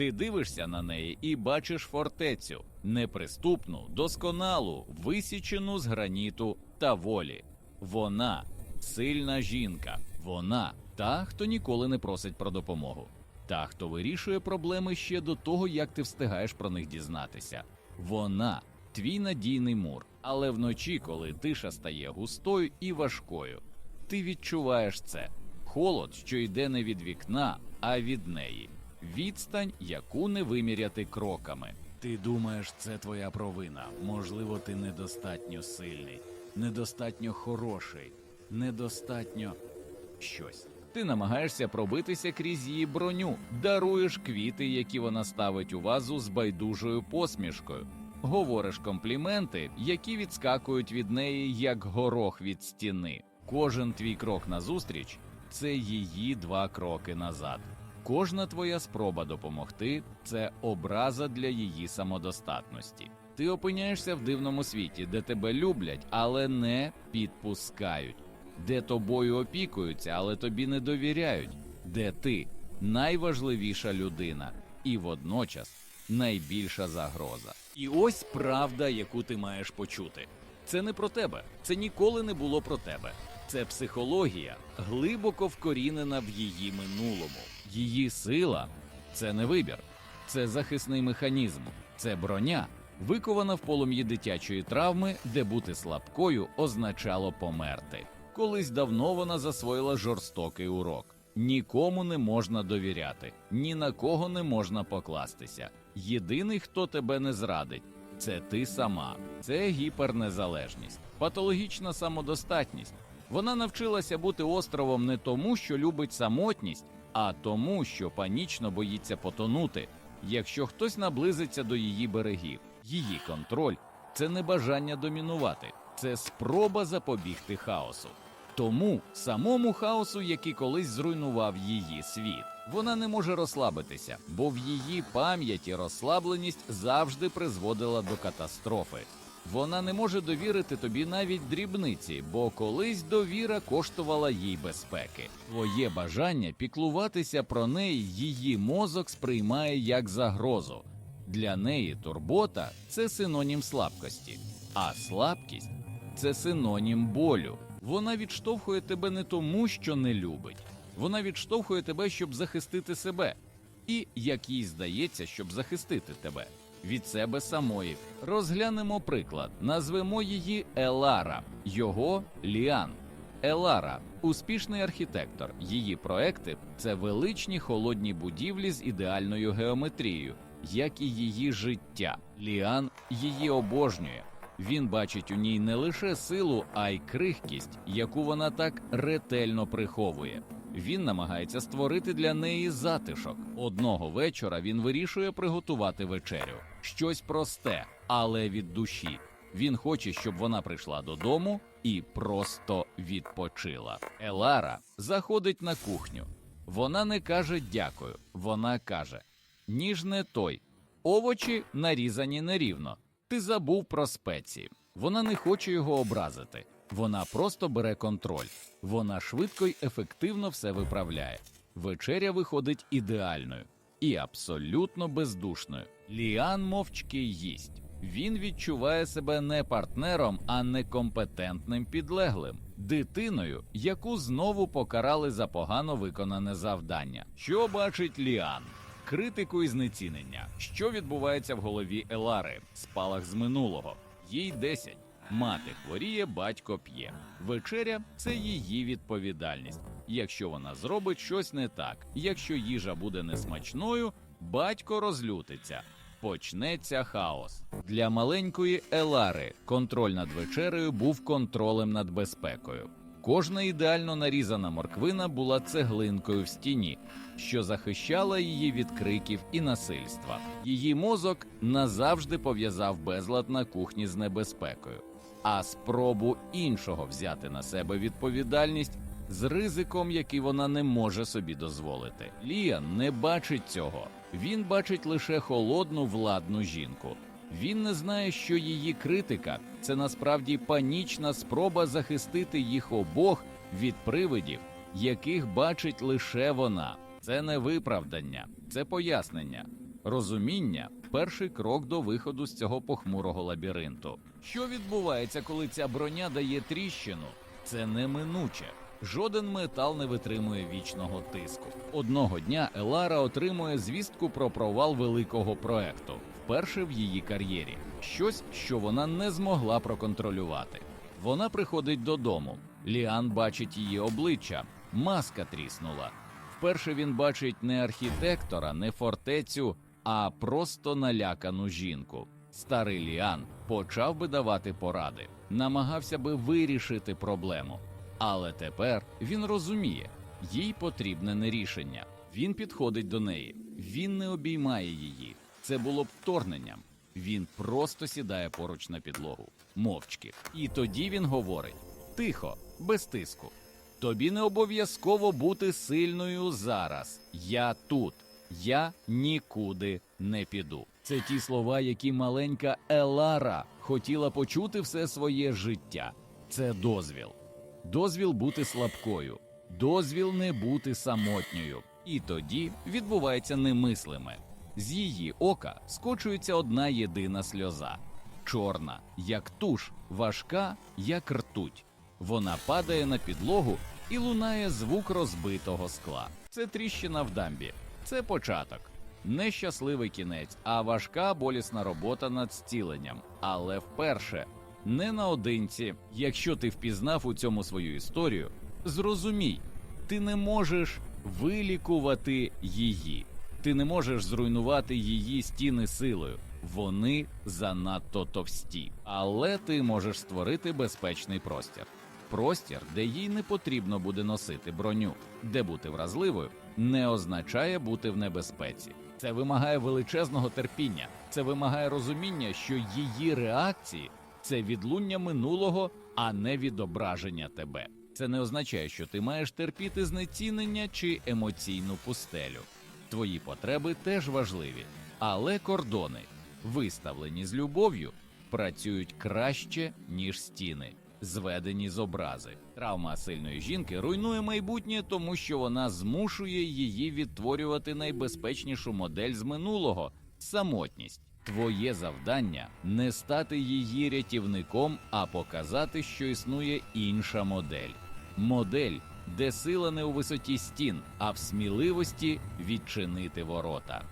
Ти дивишся на неї і бачиш фортецю неприступну, досконалу, висічену з граніту та волі. Вона сильна жінка, вона та, хто ніколи не просить про допомогу, та, хто вирішує проблеми ще до того, як ти встигаєш про них дізнатися. Вона твій надійний мур, але вночі, коли тиша стає густою і важкою, ти відчуваєш це холод, що йде не від вікна, а від неї. Відстань, яку не виміряти кроками. Ти думаєш, це твоя провина. Можливо, ти недостатньо сильний, недостатньо хороший, недостатньо щось. Ти намагаєшся пробитися крізь її броню, даруєш квіти, які вона ставить у вазу з байдужою посмішкою. Говориш компліменти, які відскакують від неї як горох від стіни. Кожен твій крок назустріч це її два кроки назад. Кожна твоя спроба допомогти це образа для її самодостатності. Ти опиняєшся в дивному світі, де тебе люблять, але не підпускають, де тобою опікуються, але тобі не довіряють, де ти найважливіша людина і водночас найбільша загроза. І ось правда, яку ти маєш почути. Це не про тебе, це ніколи не було про тебе. Це психологія, глибоко вкорінена в її минулому. Її сила це не вибір, це захисний механізм, це броня, викована в полум'ї дитячої травми, де бути слабкою означало померти. Колись давно вона засвоїла жорстокий урок. Нікому не можна довіряти, ні на кого не можна покластися. Єдиний, хто тебе не зрадить, це ти сама, це гіпернезалежність, патологічна самодостатність. Вона навчилася бути островом не тому, що любить самотність, а тому, що панічно боїться потонути, якщо хтось наблизиться до її берегів. Її контроль це не бажання домінувати, це спроба запобігти хаосу. Тому самому хаосу, який колись зруйнував її світ, вона не може розслабитися, бо в її пам'яті розслабленість завжди призводила до катастрофи. Вона не може довірити тобі навіть дрібниці, бо колись довіра коштувала їй безпеки. Твоє бажання піклуватися про неї її мозок сприймає як загрозу. Для неї турбота це синонім слабкості, а слабкість це синонім болю. Вона відштовхує тебе не тому, що не любить. Вона відштовхує тебе, щоб захистити себе, і, як їй здається, щоб захистити тебе від себе самої. Розглянемо приклад. Назвемо її Елара, його Ліан. Елара успішний архітектор. Її проекти це величні холодні будівлі з ідеальною геометрією, як і її життя. Ліан її обожнює. Він бачить у ній не лише силу, а й крихкість, яку вона так ретельно приховує. Він намагається створити для неї затишок. Одного вечора він вирішує приготувати вечерю. Щось просте, але від душі. Він хоче, щоб вона прийшла додому і просто відпочила. Елара заходить на кухню. Вона не каже дякую. Вона каже: ніж не той. Овочі нарізані нерівно. Ти забув про спеції. Вона не хоче його образити. Вона просто бере контроль. Вона швидко й ефективно все виправляє. Вечеря виходить ідеальною і абсолютно бездушною. Ліан мовчки їсть. Він відчуває себе не партнером, а некомпетентним підлеглим, дитиною, яку знову покарали за погано виконане завдання. Що бачить Ліан? Критику і знецінення. Що відбувається в голові Елари? Спалах з минулого. Їй 10. Мати хворіє, батько п'є. Вечеря це її відповідальність. Якщо вона зробить щось не так, якщо їжа буде несмачною, батько розлютиться. Почнеться хаос для маленької Елари. Контроль над вечерею був контролем над безпекою. Кожна ідеально нарізана морквина була цеглинкою в стіні, що захищала її від криків і насильства. Її мозок назавжди пов'язав безлад на кухні з небезпекою, а спробу іншого взяти на себе відповідальність з ризиком, який вона не може собі дозволити. Ліан не бачить цього. Він бачить лише холодну владну жінку. Він не знає, що її критика це насправді панічна спроба захистити їх обох від привидів, яких бачить лише вона. Це не виправдання, це пояснення. Розуміння перший крок до виходу з цього похмурого лабіринту. Що відбувається, коли ця броня дає тріщину? Це неминуче. Жоден метал не витримує вічного тиску. Одного дня Елара отримує звістку про провал великого проекту, вперше в її кар'єрі. Щось, що вона не змогла проконтролювати. Вона приходить додому. Ліан бачить її обличчя, маска тріснула. Вперше він бачить не архітектора, не фортецю, а просто налякану жінку. Старий Ліан почав би давати поради, намагався би вирішити проблему. Але тепер він розуміє, їй потрібне не рішення. Він підходить до неї, він не обіймає її. Це було б вторгненням. Він просто сідає поруч на підлогу, мовчки. І тоді він говорить: тихо, без тиску. Тобі не обов'язково бути сильною зараз. Я тут. Я нікуди не піду. Це ті слова, які маленька Елара хотіла почути все своє життя. Це дозвіл. Дозвіл бути слабкою, дозвіл не бути самотньою. І тоді відбувається немислиме. З її ока скочується одна єдина сльоза, чорна, як туш, важка, як ртуть. Вона падає на підлогу і лунає звук розбитого скла. Це тріщина в дамбі, це початок. Не щасливий кінець, а важка болісна робота над зціленням. Але вперше не наодинці. Якщо ти впізнав у цьому свою історію, зрозумій, ти не можеш вилікувати її. Ти не можеш зруйнувати її стіни силою. Вони занадто товсті. Але ти можеш створити безпечний простір. Простір, де їй не потрібно буде носити броню, де бути вразливою не означає бути в небезпеці. Це вимагає величезного терпіння, це вимагає розуміння, що її реакції це відлуння минулого, а не відображення тебе. Це не означає, що ти маєш терпіти знецінення чи емоційну пустелю. Твої потреби теж важливі, але кордони, виставлені з любов'ю, працюють краще, ніж стіни, зведені з образи. Травма сильної жінки руйнує майбутнє, тому що вона змушує її відтворювати найбезпечнішу модель з минулого самотність. Твоє завдання не стати її рятівником, а показати, що існує інша модель. Модель, де сила не у висоті стін, а в сміливості відчинити ворота.